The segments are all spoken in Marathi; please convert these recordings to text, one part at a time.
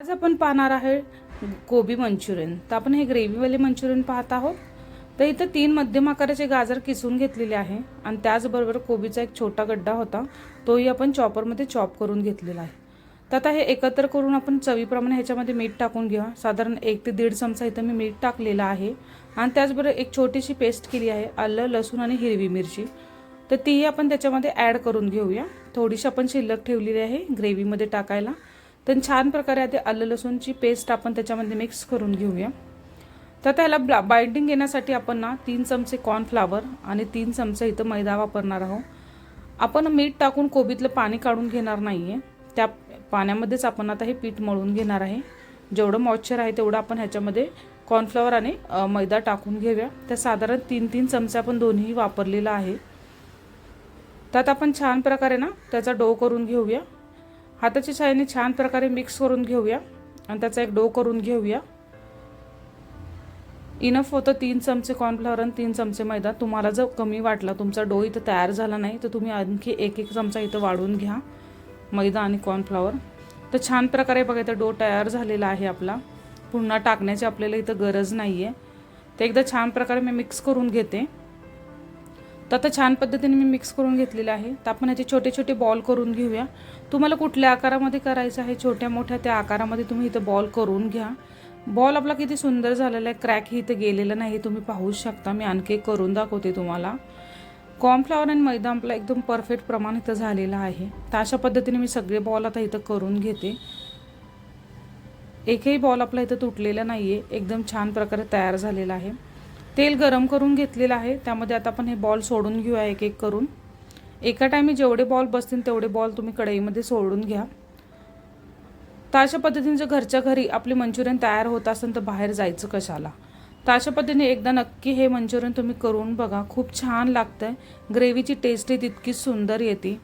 आज आपण पाहणार आहे कोबी मंचुरियन. तर आपण हे ग्रेव्हीवाले मंचुरियन पाहत आहोत. तर इथं तीन मध्यम आकाराचे गाजर किसून घेतलेले आहे आणि त्याचबरोबर कोबीचा एक छोटा गड्डा होता. तोही आपण चॉपरमध्ये चॉप करून घेतलेला आहे. तर आता हे एकत्र करून आपण चवीप्रमाणे ह्याच्यामध्ये मीठ टाकून घ्या साधारण एक ते दीड चमचा इथं मी मीठ टाकलेलं आहे. आणि त्याचबरोबर एक छोटीशी पेस्ट केली आहे आलं लसूण आणि हिरवी मिरची. तर तीही आपण त्याच्यामध्ये ॲड करून घेऊया. थोडीशी आपण शिल्लक ठेवलेली आहे ग्रेव्हीमध्ये टाकायला. तर छान प्रकारे आता आलं लसूणची पेस्ट आपण त्याच्यामध्ये मिक्स करून घेऊया. तर त्याला ब्ला बाइंडिंग येण्यासाठी आपण ना तीन चमचे कॉर्नफ्लावर आणि तीन चमचे इथं मैदा वापरणार आहोत. आपण मीठ टाकून कोबीतलं पाणी काढून घेणार नाही आहे त्या पाण्यामध्येच आपण आता हे पीठ मळून घेणार आहे. जेवढं मॉइश्चर आहे तेवढं आपण ह्याच्यामध्ये कॉर्नफ्लॉवर आणि मैदा टाकून घेऊया. त्या साधारण तीन तीन चमचे आपण दोन्ही वापरलेलं आहे. त्यात आपण छान प्रकारे ना त्याचा डो करून घेऊया. हाताच्या छायाने छान प्रकारे मिक्स करून घेऊया. आणि त्याचा एक डो करून घेऊया. इनफ होतं तीन चमचे कॉर्नफ्लॉवर आणि तीन चमचे मैदा. तुम्हाला जर कमी वाटला तुमचा डो इथं तयार झाला नाही तर तुम्ही आणखी एक एक चमचा इथं वाढवून घ्या. मैदा आणि कॉर्नफ्लॉवर तर छान प्रकारे बघा इथं डो तयार झालेला आहे आपला. पुन्हा टाकण्याची आपल्याला इथं गरज नाही आहे ते एकदा छान प्रकारे मी मिक्स करून घेते. तर आता छान पद्धतीने मी मिक्स करून घेतलेलं आहे. तर आपण ह्याचे छोटे छोटे बॉल करून घेऊया. तुम्हाला कुठल्या आकारामध्ये करायचं आहे? छोट्या मोठ्या त्या आकारामध्ये तुम्ही इथं बॉल करून घ्या. बॉल आपला किती सुंदर झालेला आहे. क्रॅक ही इथं गेलेलं नाही. तुम्ही पाहू शकता. मी आणखी करून दाखवते तुम्हाला. कॉर्नफ्लॉवर आणि मैदा आपला एकदम परफेक्ट प्रमाण इथं झालेला आहे. तर अशा पद्धतीने मी सगळे बॉल आता इथं करून घेते. एकही बॉल आपला इथं तुटलेला नाही आहे एकदम छान प्रकारे तयार झालेला आहे. तेल गरम करून घेतलेलं आहे. त्यामध्ये आता आपण हे बॉल सोडून घेऊया एक एक करून. एका टायमी जेवढे बॉल बसतील तेवढे बॉल तुम्ही कढईमध्ये सोडून घ्या. तर अशा पद्धतीने जर घरच्या घरी आपले मंचुरियन तयार होत असेल तर बाहेर जायचं कशाला? तर अशा पद्धतीने एकदा नक्की हे मंचुरियन तुम्ही करून बघा. खूप छान लागतं आहे ग्रेव्हीची टेस्टही तितकी तितकीच सुंदर येते.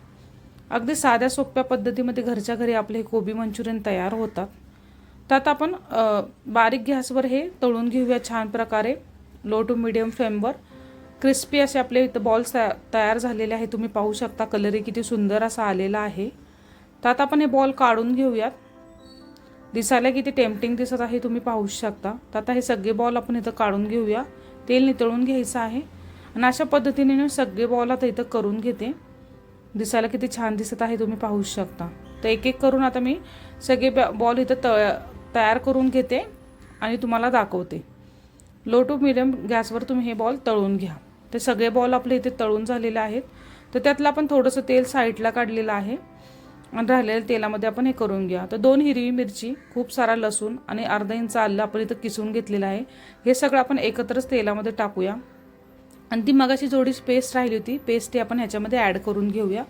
अगदी साध्या सोप्या पद्धतीमध्ये घरच्या घरी आपले हे कोबी मंचुरियन तयार होतात. तर आता आपण बारीक गॅसवर हे तळून घेऊया छान प्रकारे. लो टू मिडियम फ्लेमवर क्रिस्पी असे आपले इथं बॉल्स तयार झालेले आहे तुम्ही पाहू शकता कलरही किती सुंदर असा आलेला आहे. तर आता आपण हे बॉल काढून घेऊयात. दिसायला किती टेम्पटिंग दिसत आहे तुम्ही पाहू शकता. तर आता हे सगळे बॉल आपण इथं काढून घेऊया. तेल नितळून घ्यायचं आहे. आणि अशा पद्धतीने मी सगळे बॉल आता इथं करून घेते. दिसायला किती छान दिसत आहे तुम्ही पाहू शकता. तर एक एक करून आता मी सगळे बॉल इथं त तयार करून घेते आणि तुम्हाला दाखवते. लो टू मिडियम गॅसवर तुम्ही हे बॉल तळून घ्या. ते सगळे बॉल आपले इथे तळून झालेले आहेत. तर त्यातलं आपण थोडंसं तेल साईडला काढलेलं आहे. आणि राहिलेल्या तेलामध्ये आपण हे करून घ्या. तर दोन हिरवी मिरची खूप सारा लसूण आणि अर्धा इंच आलं आपण इथं किसून घेतलेलं आहे. हे सगळं आपण एकत्रच तेलामध्ये टाकूया. आणि ती मगाशी जोडी पेस्ट राहिली होती. पेस्ट ती आपण ह्याच्यामध्ये ॲड करून घेऊया.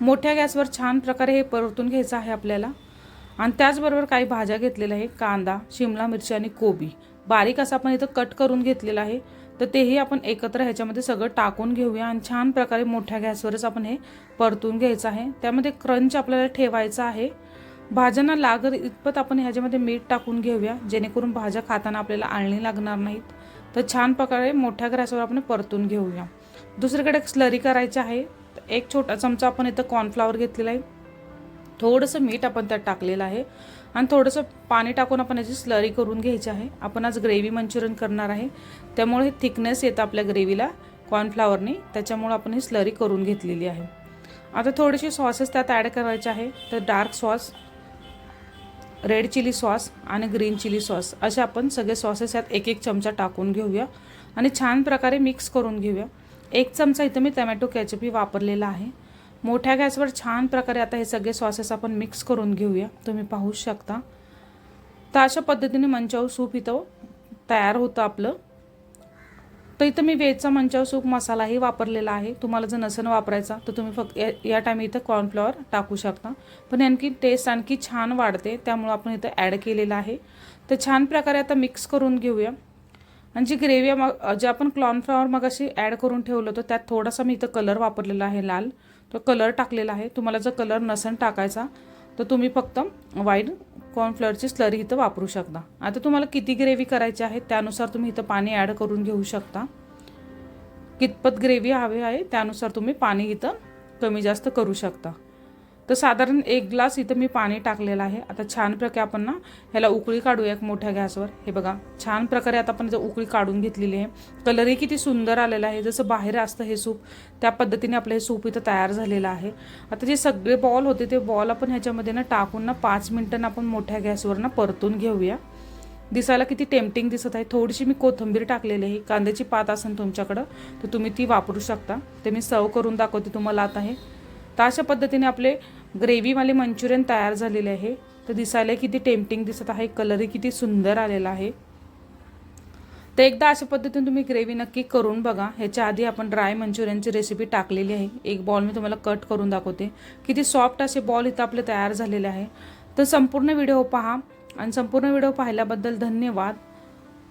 मोठ्या गॅसवर छान प्रकारे हे परतून घ्यायचं आहे आपल्याला. आणि त्याचबरोबर काही भाज्या घेतलेल्या आहे कांदा शिमला मिरची आणि कोबी. बारीक असं आपण इथं कट करून घेतलेलं आहे. तर तेही आपण एकत्र ह्याच्यामध्ये सगळं टाकून घेऊया आणि छान प्रकारे मोठ्या गॅसवरच आपण हे परतून घ्यायचं आहे. त्यामध्ये क्रंच आपल्याला ठेवायचं आहे. भाज्यांना लागत इतपत आपण ह्याच्यामध्ये मीठ टाकून घेऊया जेणेकरून भाज्या खाताना आपल्याला आळणी लागणार नाहीत. तर छान प्रकारे मोठ्या गॅसवर आपण परतून घेऊया. दुसरीकडे स्लरी करायची आहे. एक छोटा चमचा आपण इथं कॉर्नफ्लावर घेतलेला आहे. थोडंसं मीठ आपण त्यात टाकलेलं आहे. आणि थोडंसं पाणी टाकून आपण याची स्लरी करून घ्यायची आहे. आपण आज ग्रेव्ही मंचुरियन करणार आहे. त्यामुळे थिकनेस येतं आपल्या ग्रेव्हीला कॉर्नफ्लावरनी. त्याच्यामुळे आपण ही स्लरी करून घेतलेली आहे. आता थोडेसे सॉसेस त्यात ॲड करायचे आहे. तर dark sauce red chilli sauce आणि ग्रीन चिली सॉस असे आपण सगळे सॉसेस यात एक एक चमचा टाकून घेऊया. आणि छान प्रकारे मिक्स करून घेऊया. एक चमचा इथं मी टमॅटो कॅचपही वापरलेला आहे. मोठ्या गॅसवर छान प्रकारे आता हे सगळे सॉसेस आपण मिक्स करून घेऊया. तुम्ही पाहू शकता. तर अशा पद्धतीने मंचाऊ सूप इथं तयार होतं आपलं. तर इथं मी वेजचा मंचाव सूप मसालाही वापरलेला आहे. तुम्हाला जर नसेल वापरायचा तर तुम्ही फक्त या या टाईम इथं कॉर्नफ्लॉवर टाकू शकता. पण आणखी टेस्ट आणखी छान वाढते त्यामुळं आपण इथं ॲड केलेलं आहे. तर छान प्रकारे आता मिक्स करून घेऊया. आणि जी ग्रेव्ही मग जे आपण कॉर्नफ्लॉवर मग अशी ॲड करून ठेवलं होतं त्यात थोडासा मी इथं कलर वापरलेला आहे लाल. तो कलर टाकलेला आहे. तुम्हाला जर कलर नसेल टाकायचा तर तुम्ही फक्त व्हाईट कॉर्नफ्लॉवरची स्लरी इथं वापरू शकता. आता तुम्हाला किती ग्रेव्ही करायची आहे त्यानुसार तुम्ही इथं पाणी ॲड करून घेऊ शकता. कितपत ग्रेव्ही हवी आहे त्यानुसार तुम्ही पाणी इथं कमी जास्त करू शकता. तर साधारण एक ग्लास इथं मी पाणी टाकलेलं आहे. आता छान प्रकारे आपण ना ह्याला उकळी काढूया एक मोठ्या गॅसवर. हे बघा छान प्रकारे आता आपण जर उकळी काढून घेतलेली आहे. कलरही किती सुंदर आलेला आहे. जसं बाहेर असतं हे सूप त्या पद्धतीने आपलं हे सूप इथं तयार झालेलं आहे. आता जे सगळे बॉल होते ते बॉल आपण ह्याच्यामध्ये ना टाकून ना पाच मिनटं आपण मोठ्या गॅसवर ना परतून घेऊया. दिसायला किती टेम्पटिंग दिसत आहे. थोडीशी मी कोथिंबीर टाकलेली आहे. कांद्याची पात असेल तुमच्याकडं तर तुम्ही ती वापरू शकता. ते मी सर्व करून दाखवते तुम्हाला आता हे. तर अशा पद्धतीने आपले ग्रेव्हीवाले मंचुरियन तयार झालेले आहे. तर दिसायला किती टेम्पटिंग दिसत आहे. कलरही किती सुंदर आलेला आहे. तर एकदा अशा पद्धतीने तुम्ही ग्रेव्ही नक्की करून बघा. ह्याच्या आधी आपण ड्राय मंचुरियनची रेसिपी टाकलेली आहे. एक बॉल मी तुम्हाला कट करून दाखवते. किती सॉफ्ट असे बॉल इथं आपले तयार झालेले आहे. तर संपूर्ण व्हिडिओ पहा आणि संपूर्ण व्हिडिओ पाहिल्याबद्दल धन्यवाद.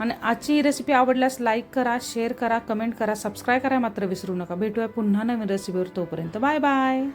आणि आजची ही रेसिपी आवडल्यास लाईक करा शेअर करा कमेंट करा सबस्क्राईब करा मात्र विसरू नका. भेटूया पुन्हा नवीन रेसिपीवर तोपर्यंत. Bye bye